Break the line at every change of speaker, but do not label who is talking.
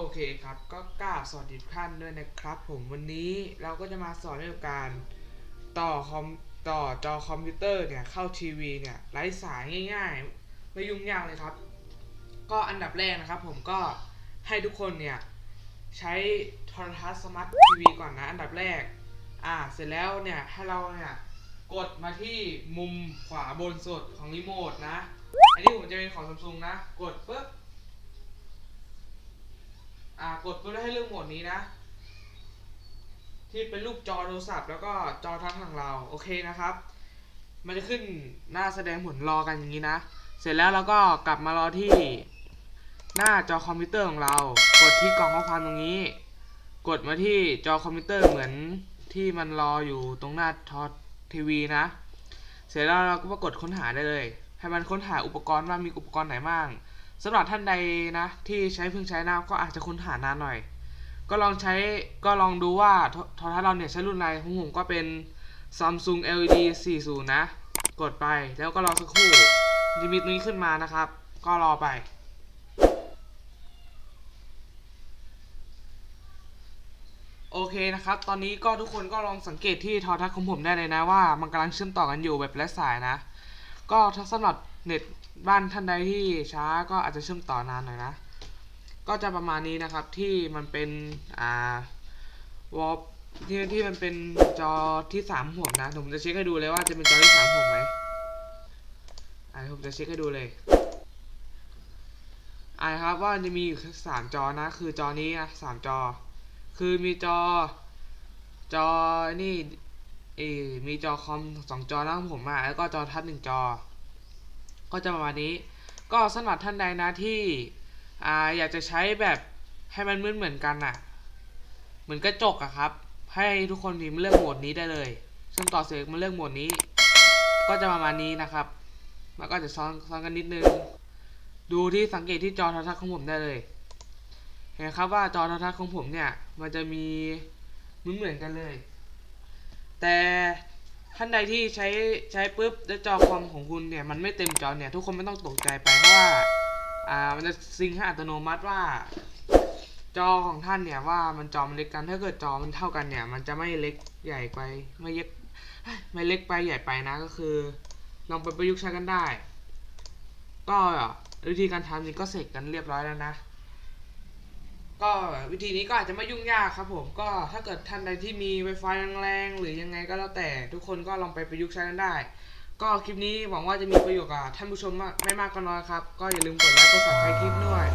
อเคครับ ก็กราสวัสดีทุกท่านด้วยนะครับผมวันนี้เราก็จะมาสอนเรื่องการต่อคอมต่อจอคอมพิวเตอร์เนี่ยเข้าทีวีเนี่ยไร้สายง่ายๆ ไม่ยุ่งยากเลยครับ ก็อันดับแรกนะครับ ผมก็ให้ทุกคนเนี่ยใช้โทรทัศน์สมาร์ททีวีก่อนนะ อันดับแรก อ่าเสร็จแล้วเนี่ยให้เราเนี่ยกดมาที่มุมขวาบนสุดของรีโมทนะ อันนี้ผมจะเป็นของซัมซุงนะ กดปุ๊บ กดปุ๊บแล้วให้เลือกโหมดนี้นะ ที่เป็นรูปจอโทรศัพท์แล้วก็จอทัชของเราโอเคนะครับ มันจะขึ้นหน้าแสดงผลรอกันอย่างนี้นะ เสร็จแล้วเราก็กลับมารอที่หน้าจอคอมพิวเตอร์ของเรา กดที่กล่องข้อความตรงนี้ กดมาที่จอคอมพิวเตอร์เหมือนที่มันรออยู่ตรงหน้าทอทีวีนะ เสร็จแล้วเราก็มากดค้นหาได้เลย ให้มันค้นหาอุปกรณ์ว่ามีอุปกรณ์ไหนบ้าง สำหรับท่านใดนะ ที่ใช้เพิ่งใช้นะก็อาจจะคุ้นหานานหน่อย ก็ลองใช้ก็ลองดูว่าโทรทัศน์เราเนี่ยใช้รุ่นอะไรของผมก็เป็น Samsung LED 40 นะ กดไปแล้วก็รอสักครู่จะมีตนี้ขึ้นมานะครับ ก็รอไปโอเคนะครับ ตอนนี้ก็ทุกคนก็ลองสังเกตที่โทรทัศน์ของผมได้เลยนะว่า มันกำลังเชื่อมต่อกันอยู่แบบไร้สายนะ ก็ถ้าสำหรับ เน็ตบ้านท่านใดที่ช้าก็อาจจะเชื่อมต่อนานหน่อยนะ ก็จะประมาณนี้นะครับที่มันเป็นอ่าวอลที่ที่มันเป็นจอที่สามหัวนะผมจะเช็คให้ดูเลยว่าจะเป็นจอที่สามหัวไหมอ่าผมจะเช็คให้ดูเลยอ่าครับว่าจะมีอยู่สามจอนะ คือจอนี้นะสามจอ คือมีจอ จอนี่เอมีจอคอมสองจอนะผมอะแล้วก็จอทัชหนึ่งจอ ก็จะประมาณนี้ ก็สำหรับท่านใดนะที่อ่าอยากจะใช้แบบให้มันเหมือนเหมือนกันอะเหมือนกระจกอะครับ ให้ทุกคนพิมพ์เลือกโหมดนี้ได้เลย ซึ่งต่อเสกมาเลือกโหมดนี้ ก็จะประมาณนี้นะครับ แล้วก็จะซ้อนซ้อนกันนิดนึง ดูที่สังเกตที่จอโทรทัศน์ของผมได้เลย เห็นครับว่าจอโทรทัศน์ของผมเนี่ย มันจะมีเหมือนเหมือนกันเลย แต่ ท่านใดที่ใช้ใช้ปุ๊บแล้วจอคอมของคุณเนี่ยมันไม่เต็มจอเนี่ยทุกคนไม่ต้องตกใจไปเพราะว่าอ่ามันจะซิงค์ให้อัตโนมัติว่า จอของท่านเนี่ยว่ามันจอมันเล็กกันถ้าเกิดจอมันเท่ากันเนี่ย มันจะไม่เล็กใหญ่ไปไม่เล็กไม่เล็กไปใหญ่ไปนะก็คือ ลองไปประยุกต์ใช้กันได้ ก็วิธีการทำนี้ก็เสร็จกันเรียบร้อยแล้วนะ ก็วิธีนี้ก็อาจจะไม่ยุ่งยากครับผมก็ถ้าเกิดท่านใดที่มี Wi-Fi แรงๆหรือยังไงก็แล้วแต่ทุกคนก็ลองไปประยุกต์ใช้กันได้ ก็คลิปนี้หวังว่าจะมีประโยชน์กับท่านผู้ชมไม่มากก็น้อยครับ ก็อย่าลืมกดไลค์กด subscribe คลิปด้วย